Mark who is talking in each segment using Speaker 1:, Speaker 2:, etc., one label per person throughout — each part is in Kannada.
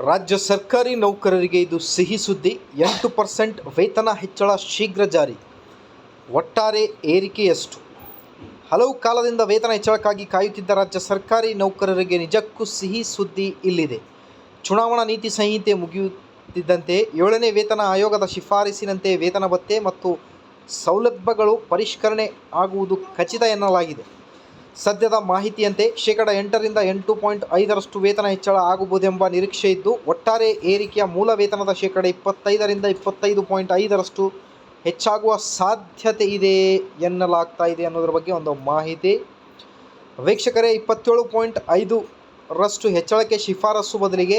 Speaker 1: ರಾಜ್ಯ ಸರ್ಕಾರಿ ನೌಕರರಿಗೆ ಇದು ಸಿಹಿ ಸುದ್ದಿ. ಎಂಟು ಪರ್ಸೆಂಟ್ ವೇತನ ಹೆಚ್ಚಳ ಶೀಘ್ರ ಜಾರಿ. ಒಟ್ಟಾರೆ ಏರಿಕೆಯಷ್ಟು. ಹಲವು ಕಾಲದಿಂದ ವೇತನ ಹೆಚ್ಚಳಕ್ಕಾಗಿ ಕಾಯುತ್ತಿದ್ದ ರಾಜ್ಯ ಸರ್ಕಾರಿ ನೌಕರರಿಗೆ ನಿಜಕ್ಕೂ ಸಿಹಿ ಸುದ್ದಿ ಇಲ್ಲಿದೆ. ಚುನಾವಣಾ ನೀತಿ ಸಂಹಿತೆ ಮುಗಿಯುತ್ತಿದ್ದಂತೆ ಏಳನೇ ವೇತನ ಆಯೋಗದ ಶಿಫಾರಸಿನಂತೆ ವೇತನ ಭತ್ತೆ ಮತ್ತು ಸೌಲಭ್ಯಗಳು ಪರಿಷ್ಕರಣೆ ಆಗುವುದು ಖಚಿತ ಎನ್ನಲಾಗಿದೆ. ಸದ್ಯದ ಮಾಹಿತಿಯಂತೆ ಶೇಕಡ ಎಂಟರಿಂದ ಎಂಟು ಪಾಯಿಂಟ್ ಐದರಷ್ಟು ವೇತನ ಹೆಚ್ಚಳ ಆಗಬಹುದೆಂಬ ನಿರೀಕ್ಷೆ ಇದ್ದು, ಒಟ್ಟಾರೆ ಏರಿಕೆಯ ಮೂಲ ವೇತನದ ಶೇಕಡ ಇಪ್ಪತ್ತೈದರಿಂದ ಇಪ್ಪತ್ತೈದು ಪಾಯಿಂಟ್ ಐದರಷ್ಟು ಹೆಚ್ಚಾಗುವ ಸಾಧ್ಯತೆ ಇದೆ ಎನ್ನಲಾಗ್ತಾ ಇದೆ ಅನ್ನೋದ್ರ ಬಗ್ಗೆ ಒಂದು ಮಾಹಿತಿ. ವೀಕ್ಷಕರೇ, ಇಪ್ಪತ್ತೇಳು ಪಾಯಿಂಟ್ ಐದರಷ್ಟು ಹೆಚ್ಚಳಕ್ಕೆ ಶಿಫಾರಸು ಬದಲಿಗೆ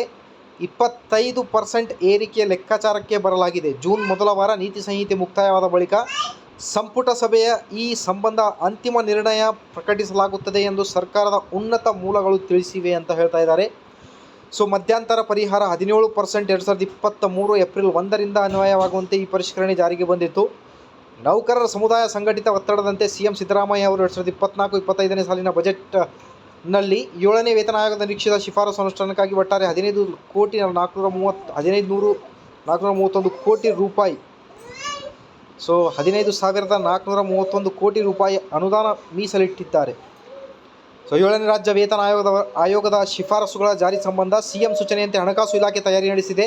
Speaker 1: ಇಪ್ಪತ್ತೈದು ಪರ್ಸೆಂಟ್ ಏರಿಕೆಯ ಲೆಕ್ಕಾಚಾರಕ್ಕೆ ಬರಲಾಗಿದೆ. ಜೂನ್ ಮೊದಲ ವಾರ ನೀತಿ ಸಂಹಿತೆ ಮುಕ್ತಾಯವಾದ ಬಳಿಕ ಸಂಪುಟ ಸಭೆಯ ಈ ಸಂಬಂಧ ಅಂತಿಮ ನಿರ್ಣಯ ಪ್ರಕಟಿಸಲಾಗುತ್ತದೆ ಎಂದು ಸರ್ಕಾರದ ಉನ್ನತ ಮೂಲಗಳು ತಿಳಿಸಿವೆ ಅಂತ ಹೇಳ್ತಾ ಇದ್ದಾರೆ. ಸೊ, ಮಧ್ಯಂತರ ಪರಿಹಾರ ಹದಿನೇಳು ಪರ್ಸೆಂಟ್ ಎರಡು ಸಾವಿರದ ಇಪ್ಪತ್ತ ಮೂರು ಏಪ್ರಿಲ್ ಒಂದರಿಂದ ಅನ್ವಯವಾಗುವಂತೆ ಈ ಪರಿಷ್ಕರಣೆ ಜಾರಿಗೆ ಬಂದಿತ್ತು. ನೌಕರರ ಸಮುದಾಯ ಸಂಘಟಿತ ಒತ್ತಡದಂತೆ ಸಿ ಎಂ ಸಿದ್ದರಾಮಯ್ಯ ಅವರು ಎರಡು ಸಾವಿರದ ಇಪ್ಪತ್ನಾಲ್ಕು ಇಪ್ಪತ್ತೈದನೇ ಸಾಲಿನ ಬಜೆಟ್ನಲ್ಲಿ ಏಳನೇ ವೇತನ ಆಯೋಗದ ನಿರೀಕ್ಷಿತ ಶಿಫಾರಸು ಅನುಷ್ಠಾನಕ್ಕಾಗಿ ಒಟ್ಟಾರೆ ಹದಿನೈದು ಕೋಟಿ ನಾಲ್ಕುನೂರ ಮೂವತ್ತು, ಹದಿನೈದು ನೂರು ನಾಲ್ಕುನೂರ ಮೂವತ್ತೊಂದು ಕೋಟಿ ರೂಪಾಯಿ ಸೊ ಹದಿನೈದು ಸಾವಿರದ ನಾಲ್ಕುನೂರ ಮೂವತ್ತೊಂದು ಕೋಟಿ ರೂಪಾಯಿ ಅನುದಾನ ಮೀಸಲಿಟ್ಟಿದ್ದಾರೆ. ಸೊ ಏಳನೇ ರಾಜ್ಯ ವೇತನ ಆಯೋಗದ ಆಯೋಗದ ಶಿಫಾರಸುಗಳ ಜಾರಿ ಸಂಬಂಧ ಸಿಎಂ ಸೂಚನೆಯಂತೆ ಹಣಕಾಸು ಇಲಾಖೆ ತಯಾರಿ ನಡೆಸಿದೆ.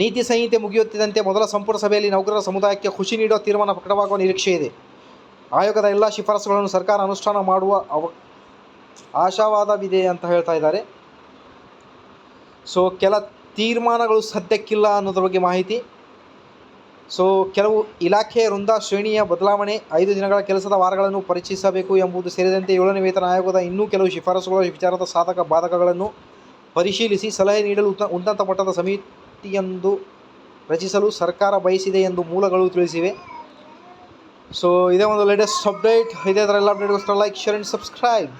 Speaker 1: ನೀತಿ ಸಂಹಿತೆ ಮುಗಿಯುತ್ತಿದ್ದಂತೆ ಮೊದಲ ಸಂಪುಟ ಸಭೆಯಲ್ಲಿ ನೌಕರರ ಸಮುದಾಯಕ್ಕೆ ಖುಷಿ ನೀಡುವ ತೀರ್ಮಾನ ಪ್ರಕಟವಾಗುವ ನಿರೀಕ್ಷೆ ಇದೆ. ಆಯೋಗದ ಎಲ್ಲ ಶಿಫಾರಸುಗಳನ್ನು ಸರ್ಕಾರ ಅನುಷ್ಠಾನ ಮಾಡುವ ಅವ ಆಶಾವಾದವಿದೆ ಅಂತ ಹೇಳ್ತಾ ಇದ್ದಾರೆ. ಸೊ ಕೆಲ ತೀರ್ಮಾನಗಳು ಸದ್ಯಕ್ಕಿಲ್ಲ ಅನ್ನೋದ್ರ ಬಗ್ಗೆ ಮಾಹಿತಿ. ಸೊ ಕೆಲವು ಇಲಾಖೆ ವೃಂದ ಶ್ರೇಣಿಯ ಬದಲಾವಣೆ, ಐದು ದಿನಗಳ ಕೆಲಸದ ವಾರಗಳನ್ನು ಪರಿಚಯಿಸಬೇಕು ಎಂಬುದು ಸೇರಿದಂತೆ ಏಳನೇ ವೇತನ ಆಯೋಗದ ಇನ್ನೂ ಕೆಲವು ಶಿಫಾರಸುಗಳ ವಿಚಾರದ ಸಾಧಕ ಬಾಧಕಗಳನ್ನು ಪರಿಶೀಲಿಸಿ ಸಲಹೆ ನೀಡಲು ಉನ್ನತ ಮಟ್ಟದ ಸಮಿತಿಯೊಂದು ರಚಿಸಲು ಸರ್ಕಾರ ಬಯಸಿದೆ ಎಂದು ಮೂಲಗಳು ತಿಳಿಸಿವೆ. ಸೊ ಇದೇ ಒಂದು ಲೇಟೆಸ್ಟ್ ಅಪ್ಡೇಟ್ ಇದೇ ಥರ ಎಲ್ಲ ಅಪ್ಡೇಟ್ಗೋಸ್ಕರ ಲೈಕ್ ಶೇರ್ ಆ್ಯಂಡ್ ಸಬ್ಸ್ಕ್ರೈಬ್